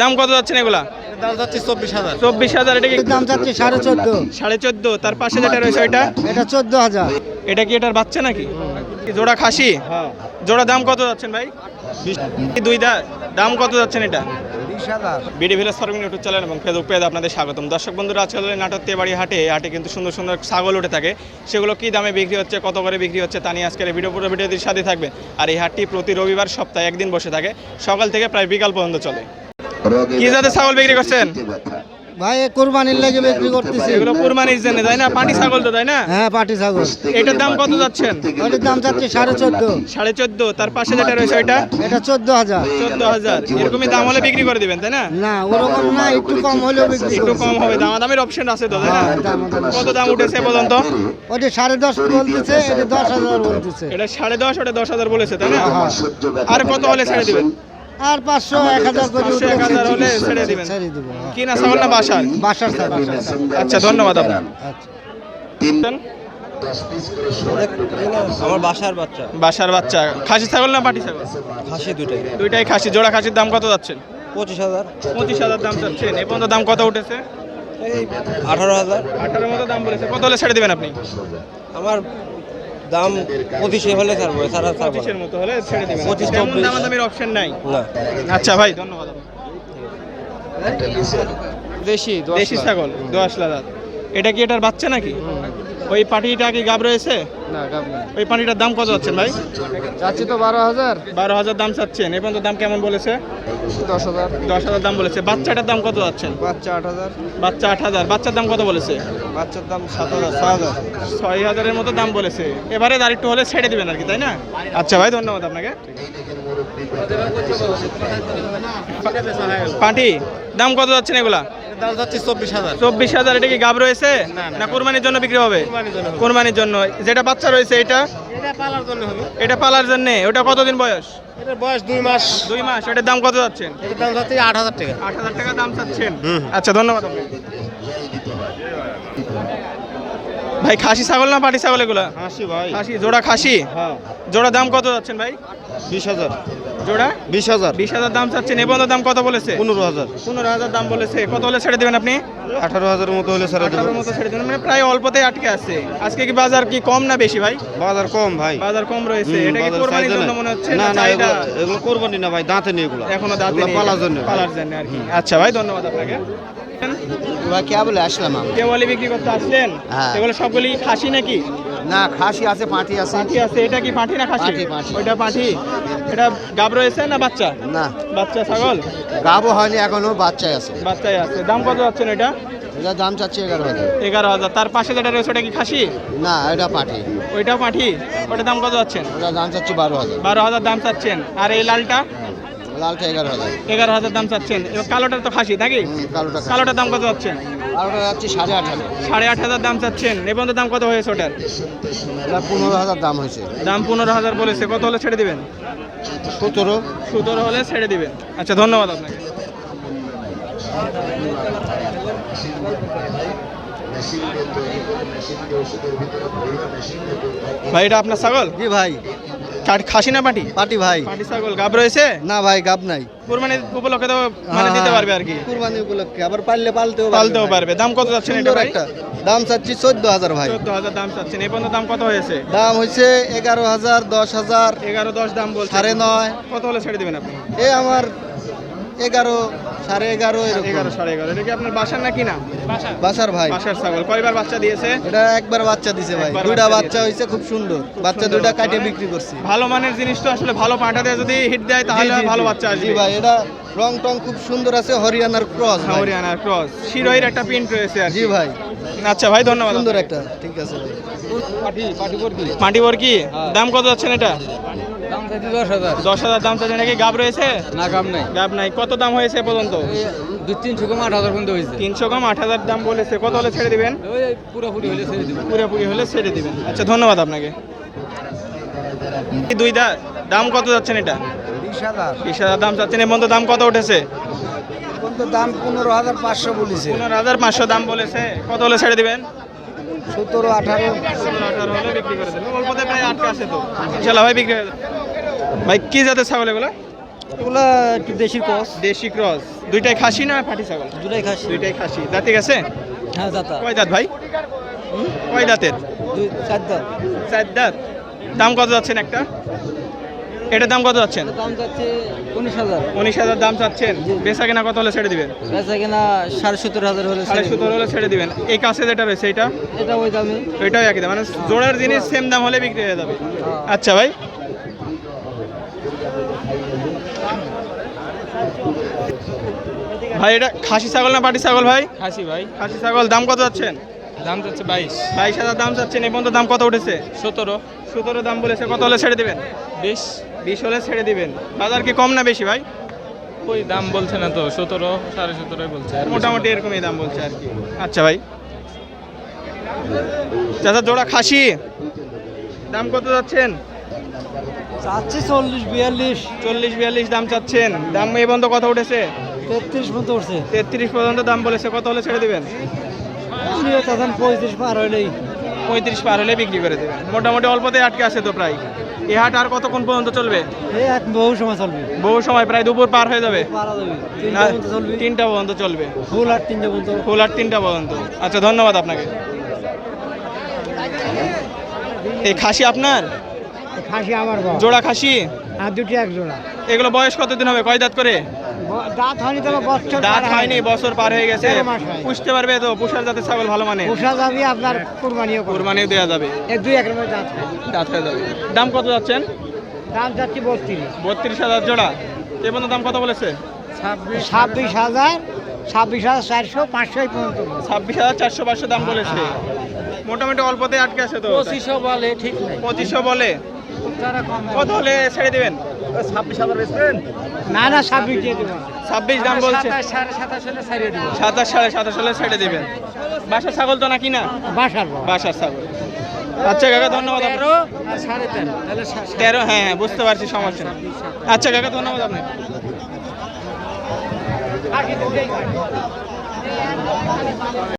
দাম কত যাচ্ছেন এগুলা? দাম যাচ্ছে চব্বিশ হাজার। চব্বিশ হাজার এটা কি দাম চাচ্ছি সাড়ে চোদ্দ। সাড়ে চোদ্দ তার পাশে যেটা রয়েছে ওইটা? এটা চোদ্দ হাজার। এটা কি এটার বাচ্চা নাকি? জোড়া খাসি? হ্যাঁ। জোড়া দাম কত যাচ্ছেন ভাই? কি দুই দা দাম কত যাচ্ছেন এটা? বিশ BD village farming YouTube channel এবং ফেসবুক পেজ আপনাদের স্বাগতম। দর্শক বন্ধুরা আজকে হলো নাটক বাড়ি হাটে হাটে কিন্তু সুন্দর সুন্দর ছাগল উঠে থাকে। সেগুলো কি দামে বিক্রি হচ্ছে কত করে বিক্রি হচ্ছে তা নিয়ে আজকের ভিডিও পুরো ভিডিওটির সাথে থাকবে আর এই হাটটি প্রতি রবিবার সপ্তাহে একদিন বসে থাকে। সকাল থেকে প্রায় বিকাল পর্যন্ত চলে। কি জাতের ছাগল বিক্রি করছেন? ভাই এ কোরবানির লেগে বিক্রি করতেছি। এগুলো কুরবানির জন্য তাই না? পাটি ছাগল তো তাই না? হ্যাঁ পাটি ছাগল। এটার দাম কত যাচ্ছেন? ওটার দাম চাচ্ছি সাড়ে চোদ্দ। সাড়ে চোদ্দ তার পাশে যেটা রয়েছে ওইটা? এটা চোদ্দ হাজার। চোদ্দ হাজার। এরকমই দাম হলে বিক্রি করে দিবেন তাই না? না ওরকম না একটু কম হলেও বিক্রি একটু কম হবে দাম দামের অপশন আছে তো তাই না? হ্যাঁ। কত দাম উঠেছে পর্যন্ত? ওটা সাড়ে দশ বলতেছে এটা দশ হাজার বলতেছে। এটা সাড়ে দশ ওটা দশ হাজার বলেছে তাই না? হ্যাঁ। আর কত হলে ছেড়ে দিবেন? আর পাঁচশো এক হাজার করে এক হাজার হলে ছেড়ে দিবেন। ছেড়ে দেবো। কি না ছাগল না বাসার? বাসার ছাগল আচ্ছা ধন্যবাদ আপনার আচ্ছা। আমার বাসার বাচ্চা। বাসার বাচ্চা। খাসি ছাগল না পাটি ছাগল? খাসি দুটাই দুইটাই খাসি। জোড়া খাসির দাম কত যাচ্ছেন? পঁচিশ হাজার। পঁচিশ হাজার দাম যাচ্ছেন এ পর্যন্ত দাম কত উঠেছে? এই আঠারো হাজার। আঠারোর মতো দাম বলেছে। কত হলে ছেড়ে দিবেন আপনি? আমার দাম পঁচিশে হলে ছাড়বো ছাড়া ছাড়বো পঁচিশের মতো হলে ছেড়ে দিবেন। পঁচিশ, তেমন দাম দামের অপশন নাই? না। আচ্ছা ভাই ধন্যবাদ। দেশি দেশি। ছাগল দোয়াশলা দাঁত এটা কি এটার বাচ্চা নাকি? ওই পাটিটা কি গাব রয়েছে? না গাব না ওই পাটিটার দাম কত যাচ্ছেন ভাই? যাচ্ছি তো বারো হাজার। বারো হাজার দাম চাচ্ছেন। এ পর্যন্ত দাম কেমন বলেছে? দশ হাজার। দশ হাজার দাম বলেছে। বাচ্চাটার দাম কত যাচ্ছেন? বাচ্চা আট হাজার। বাচ্চা আট হাজার। বাচ্চার দাম কত বলেছে? বাচ্চার দাম সাত হাজার ছয় হাজার। ছয় হাজারের মতো দাম বলেছে। এবারে আর একটু হলে ছেড়ে দিবেন আর কি তাই না? আচ্ছা ভাই ধন্যবাদ আপনাকে। পাটি দাম কত যাচ্ছেন এগুলা? দাম যাচ্ছে চব্বিশ হাজার। চব্বিশ হাজার এটা কি গাব রয়েছে? না, কোরবানির জন্য বিক্রি হবে? কোরবানির জন্য যেটা বাচ্চা রয়েছে এটা? এটা পালার জন্য এটা ওটা কতদিন বয়স? এটার বয়স দুই মাস। দুই মাস। এটার দাম কত যাচ্ছেন? এটার দাম যাচ্ছে আট হাজার টাকা। আট হাজার টাকা দাম চাচ্ছেন। আচ্ছা ধন্যবাদ ভাই খাসি ছাগল না পাটি ছাগল এগুলা? হাসি ভাই। খাসি জোড়া খাসি? হ্যাঁ। জোড়া দাম কত যাচ্ছেন ভাই? বিশ হাজার। জোড়া? বিশ হাজার। বিশ হাজার দাম চাচ্ছেন। এ দাম কত বলেছে? পনেরো হাজার। পনেরো হাজার দাম বলেছে। কত হলে ছেড়ে দেবেন আপনি? আঠারো হাজারের মতো হলে সারা আঠারোর মতো ছেড়ে দেবেন। মানে প্রায় অল্পতেই আটকে আছে। আজকে কি বাজার কি কম না বেশি ভাই? বাজার কম ভাই। বাজার কম রয়েছে। এটা কি কোরবানির জন্য মনে হচ্ছে না না এগুলো- এগুলো কোরবানি না ভাই দাঁতে নেই এগুলো। এখনও দাঁতে নেই। পালার জন্য। পালার জন্য আর কি। আচ্ছা ভাই ধন্যবাদ আপনাকে। বলে আসলাম বিক্রি করতে আসলেন হ্যাঁ। এগুলো সবগুলি খাসি নাকি? না খাসি আছে পাটি আছে। পাঠি আছে। এটা কি পাঠি না খাসি। ওইটা পাঠি এটা গাব রয়েছে না বাচ্চা? না। বাচ্চা ছাগল? গাবও হয়নি এখনও বাচ্চাই আছে। বাচ্চাই আছে। দাম কত যাচ্ছেন এটা? এটা দাম চাচ্ছি এগারো হাজার। এগারো হাজার। তার পাশে যেটা রয়েছে ওটা কি খাসি? না এটা পাটি। ওইটাও পাঠি ওটার দাম কত যাচ্ছেন? ওটা দাম চাচ্ছি বারো হাজার। বারো হাজার দাম চাচ্ছেন। আর এই লালটা? লালটা এগারো হাজার। এগারো হাজার দাম চাচ্ছেন। এবার কালোটার তো খাসি নাকি? কালোটা কালোটার দাম কত যাচ্ছেন? যাচ্ছি সাড়ে আট হাজার। সাড়ে আট হাজার দাম চাচ্ছেন। এ পর্যন্ত দাম কত হয়েছে ওটার? এটা পনেরো হাজার দাম হয়েছে। দাম পনেরো হাজার বলেছে। কত হলে ছেড়ে দিবেন? সতেরো। সতেরো হলে ছেড়ে দিবেন। আচ্ছা ধন্যবাদ আপনাকে। ভাই এটা আপনার ছাগল? জি ভাই। খাসি না পাটি? পাটি ভাই। পাটি ছাগল গাব রয়েছে? না ভাই গাব নাই। কোরবানির উপলক্ষে তো মানে দিতে পারবে আর কি? কুরবানি উপলক্ষে। আবার পারলে পালতেও পালতেও পারবে। দাম কত যাচ্ছেন এটা ভাই? একটা। দাম চাচ্ছি চোদ্দ হাজার ভাই। চোদ্দ হাজার দাম চাচ্ছেন। এই পর্যন্ত দাম কত হয়েছে? দাম হয়েছে এগারো হাজার দশ হাজার এগারো দশ দাম বলছে সাড়ে নয়। কত হলে ছেড়ে দিবেন আপনি? এ আমার এগারো সাড়ে এগারো এগারো সাড়ে এগারো। এটা কি আপনার বাসার নাকি না? বাসার। ভাই। বাসার ছাগল। কয়বার বাচ্চা দিয়েছে? এটা একবার বাচ্চা দিছে ভাই। দুইটা বাচ্চা হয়েছে খুব সুন্দর। বাচ্চা দুইটা কাটে মানে বিক্রি করছি। ভালো মানের জিনিস তো আসলে ভালো পাঁঠা দিয়ে যদি হিট দেয় তাহলে ভালো বাচ্চা আসবে। জি ভাই এটা রং টং খুব সুন্দর আছে হরিয়ানার ক্রস হরিয়ানার ক্রস শিরোহির একটা প্রিন্ট রয়েছে আর জি ভাই। আচ্ছা ভাই ধন্যবাদ সুন্দর একটা ঠিক আছে ভাই। পাটি পাটি করবি মাটি কি দাম কত যাচ্ছেন এটা? দশ হাজার। দাম চাচ্ছেন নাকি? গাব রয়েছে? না কাম নাই। গাব নাই। কত দাম হয়েছে এ পর্যন্ত? দুই তিনশো কম আট হাজার পর্যন্ত হয়েছে। তিনশো কম আট হাজার দাম বলেছে। কত হলে ছেড়ে দিবেন? পুরোপুরি হলে ছেড়ে দিব পুরোপুরি হলে ছেড়ে দিবেন। আচ্ছা ধন্যবাদ আপনাকে। দুই দা দাম কত যাচ্ছেন এটা? বিশ হাজার। দাম চাচ্ছেন। এর মধ্যে দাম কত উঠেছে? দাম পনেরো হাজার পাঁচশো বলেছে। পনেরো হাজার পাঁচশো দাম বলেছে। কত হলে ছেড়ে দিবেন? সতেরো আঠারো। পনেরো আঠারো হলে বিক্রি করে দেবেন অল্পতে প্রায় আটকে তো ইনশাল্লাহ ভাই বিক্রি হয়ে ভাই কি জাতের ছাগল এগুলো? এগুলো একটু দেশি ক্রস। দুইটাই খাসি না পাটি ছাগল? দুটাই খাসি। দুইটাই খাসি। দাঁতে গেছে? হ্যাঁ দাতা কয় দাঁত ভাই? কয় দাঁতের দুই চার দাঁত চার দাঁত দাম কত যাচ্ছেন একটা? এটার দাম কত যাচ্ছেন? দাম যাচ্ছে উনিশ হাজার। উনিশ হাজার দাম চাচ্ছেন। বেচা কিনা কত হলে ছেড়ে দিবেন? বেচা কিনা সাড়ে সত্তর হাজার হলে সাড়ে সতেরো হলে ছেড়ে দিবেন। এই কাছে যেটা রয়েছে এটা এটা ওই দামে। এটাও একই দাম। মানে জোড়ার জিনিস সেম দাম হলে বিক্রি হয়ে যাবে। আচ্ছা ভাই। ভাই এটা খাসি ছাগল না পাটি ছাগল ভাই? খাসি ভাই। খাসি ছাগল দাম কত যাচ্ছেন? দাম যাচ্ছে বাইশ। বাইশ হাজার দাম চাচ্ছেন এই পর্যন্ত দাম কত উঠেছে? সতেরো। সতেরো দাম বলেছে। কত হলে ছেড়ে দেবেন? বিশ। বিশ হলে ছেড়ে দিবেন। বাজার কি কম না বেশি ভাই? ওই দাম বলছে না তো সতেরো সাড়ে সতেরোই বলছে মোটামুটি এরকমই দাম বলছে আর কি। আচ্ছা ভাই। চাচা জোড়া খাসি? দাম কত যাচ্ছেন? চাচ্ছি চল্লিশ বিয়াল্লিশ। চল্লিশ বিয়াল্লিশ দাম চাচ্ছেন। দাম এই পর্যন্ত কত উঠেছে? তেত্রিশ মতো উঠছে। তেত্রিশ পর্যন্ত দাম বলেছে কত হলে ছেড়ে দিবেন? পঁয়ত্রিশ পার হইলেই পঁয়ত্রিশ পার হলে বিক্রি করে দেবেন। মোটামুটি অল্পতে আটকে আছে তো প্রায়। এই হাট আর কতক্ষণ পর্যন্ত চলবে? বহু সময় চলবে। বহু সময় প্রায় দুপুর পার হয়ে যাবে? তিনটা পর্যন্ত চলবে। তিনটা পর্যন্ত চলবে। ফুল আর তিনটা পর্যন্ত। ফুল আর তিনটা পর্যন্ত। আচ্ছা ধন্যবাদ আপনাকে। এই খাসি আপনার? খাসি আমার জোড়া খাসি? আর দুটি এক জোড়া। এগুলো বয়স কতদিন হবে? কয় দাঁত করে? দাঁত হয়নি তবে বছর দাঁত হয়নি বছর পার হয়ে গেছে। পুষতে পারবে তো পুষার জাতের ছাগল ভালো মানে। পোষা যাবে আপনার কোরবানিও করবে। কোরবানিও দেওয়া যাবে। এক দুই একের মধ্যে দাঁত দাঁত হয়ে যাবে। দাম কত যাচ্ছেন? দাম যাচ্ছে বত্রিশ। বত্রিশ হাজার জোড়া। এ পর্যন্ত দাম কত বলেছে? ছাব্বিশ হাজার। ছাব্বিশ হাজার চারশো পাঁচশো পর্যন্ত ছাব্বিশ হাজার চারশো পাঁচশো দাম বলেছে। মোটামুটি অল্পতে আটকে আছে তো। পঁচিশশো বলে ঠিক পঁচিশশো বলে। তারা কম কত হলে ছেড়ে দিবেন? না না ছাব্বিশ দিয়ে দেবো। ছাব্বিশ দাম বলছে। সাতাশ সাড়ে সাতাশ হলে ছেড়ে দিবেন। বাসার ছাগল তো নাকি না? বাসার বাসার ছাগল। আচ্ছা কাকা ধন্যবাদ তেরো আর সাড়ে তেরো। তাহলে সা- সা- তেরো হ্যাঁ হ্যাঁ বুঝতে পারছি সমস্যা আচ্ছা কাকা ধন্যবাদ আপনাকে।